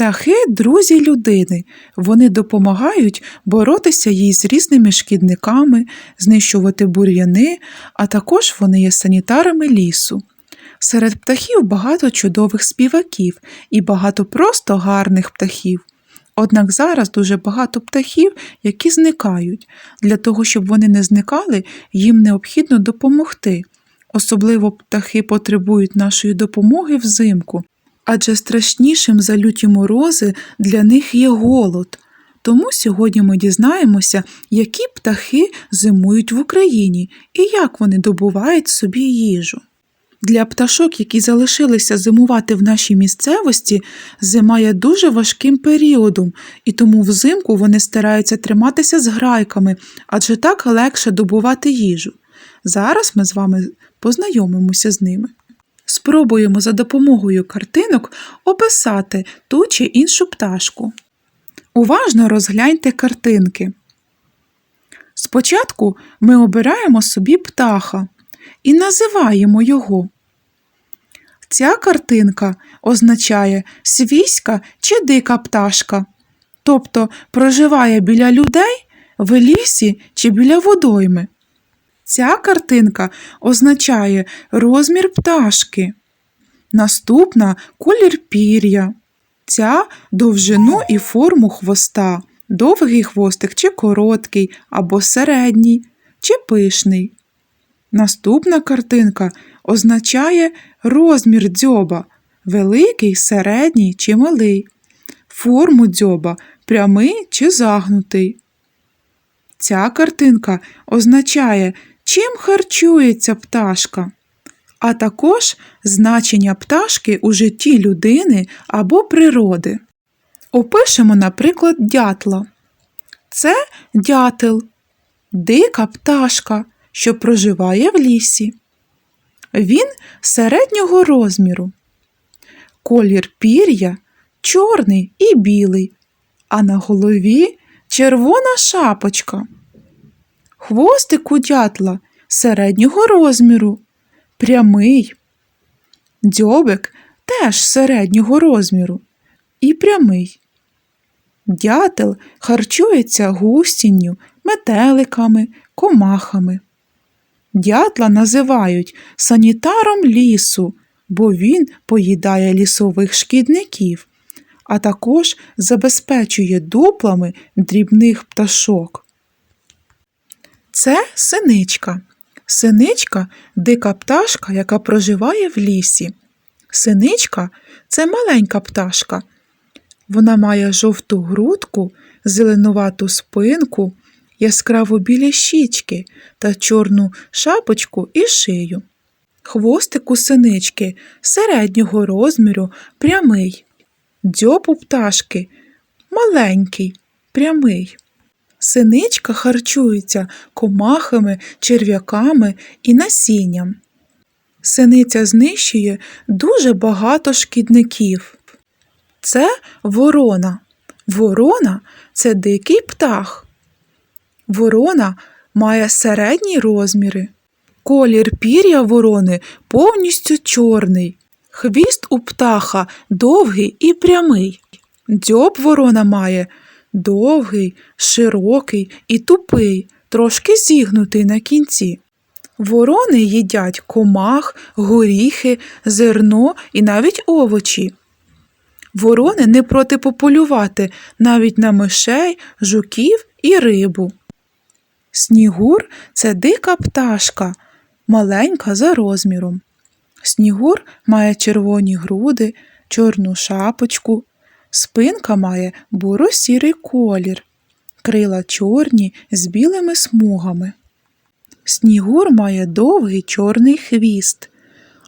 Птахи друзі людини. Вони допомагають боротися їй з різними шкідниками, знищувати бур'яни, а також вони є санітарами лісу. Серед птахів багато чудових співаків і багато просто гарних птахів. Однак зараз дуже багато птахів, які зникають. Для того, щоб вони не зникали, їм необхідно допомогти. Особливо птахи потребують нашої допомоги взимку, адже страшнішим за люті морози для них є голод. Тому сьогодні ми дізнаємося, які птахи зимують в Україні і як вони добувають собі їжу. Для пташок, які залишилися зимувати в нашій місцевості, зима є дуже важким періодом, і тому взимку вони стараються триматися з грайками, адже так легше добувати їжу. Зараз ми з вами познайомимося з ними. Спробуємо за допомогою картинок описати ту чи іншу пташку. Уважно розгляньте картинки. Спочатку ми обираємо собі птаха і називаємо його. Ця картинка означає свійська чи дика пташка, тобто проживає біля людей, в лісі чи біля водойми. Ця картинка означає розмір пташки. Наступна колір пір'я. Ця довжину і форму хвоста, довгий хвостик чи короткий, або середній, чи пишний. Наступна картинка означає розмір дзьоба великий, середній чи малий, форму дзьоба прямий чи загнутий. Ця картинка означає, чим харчується пташка, а також значення пташки у житті людини або природи. Опишемо, наприклад, дятла. Це дятел, дика пташка, що проживає в лісі. Він середнього розміру. Колір пір'я чорний і білий, а на голові червона шапочка. Хвостик у дятла середнього розміру, прямий. Дзьобик теж середнього розміру і прямий. Дятел харчується густінню, метеликами, комахами. Дятла називають санітаром лісу, бо він поїдає лісових шкідників, а також забезпечує дуплами дрібних пташок. Це синичка. Синичка дика пташка, яка проживає в лісі. Синичка це маленька пташка. Вона має жовту грудку, зеленувату спинку, яскраво білі щічки та чорну шапочку і шию. Хвостик у синички середнього розміру прямий. Дзьоб у пташки маленький, прямий. Синичка харчується комахами, черв'яками і насінням. Синиця знищує дуже багато шкідників. Це ворона. Ворона це дикий птах. Ворона має середні розміри. Колір пір'я ворони повністю чорний. Хвіст у птаха довгий і прямий. Дзьоб ворона має довгий, широкий і тупий, трошки зігнутий на кінці. Ворони їдять комах, горіхи, зерно і навіть овочі. Ворони не проти пополювати навіть на мишей, жуків і рибу. Снігур це дика пташка, маленька за розміром. Снігур має червоні груди, чорну шапочку, спинка має буро-сірий колір, крила чорні з білими смугами. Снігур має довгий чорний хвіст,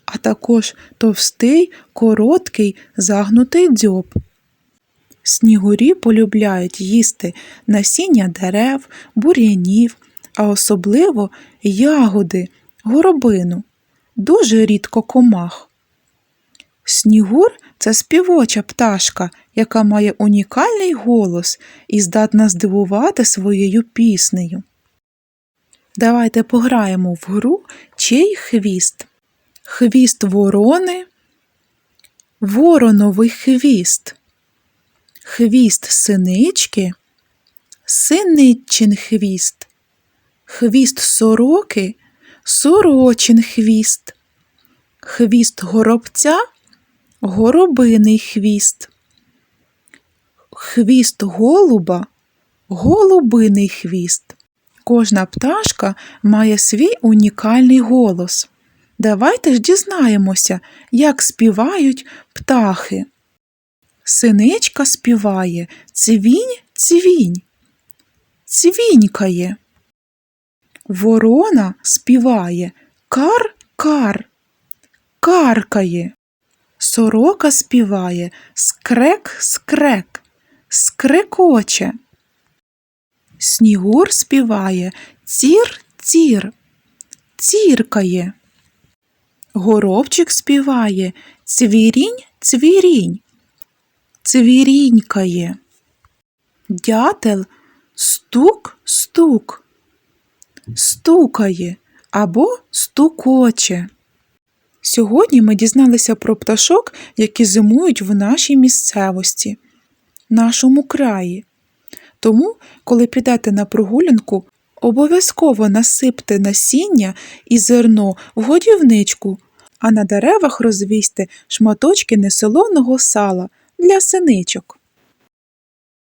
а також товстий, короткий, загнутий дзьоб. Снігурі полюбляють їсти насіння дерев, бур'янів, а особливо ягоди, горобину, дуже рідко комах. Снігур це співоча пташка, яка має унікальний голос і здатна здивувати своєю піснею. Давайте пограємо в гру чий хвіст. Хвіст ворони, вороновий хвіст. Хвіст синички, синиччин хвіст. Хвіст сороки, сорочин хвіст. Хвіст горобця, горобиний хвіст. Хвіст голуба, голубиний хвіст. Кожна пташка має свій унікальний голос. Давайте ж дізнаємося, як співають птахи. Синичка співає цвінь, цвінь, цвінькає. Ворона співає кар, кар, каркає. Сорока співає скрек, скрек, скрекоче. Снігур співає цір, цір, ціркає. Горобчик співає цвірінь, цвірінь, цвірінькає. Дятел стук, стук, стукає або стукоче. Сьогодні ми дізналися про пташок, які зимують в нашій місцевості, нашому краї. Тому, коли підете на прогулянку, обов'язково насипте насіння і зерно в годівничку, а на деревах розвісьте шматочки несолоного сала для синичок.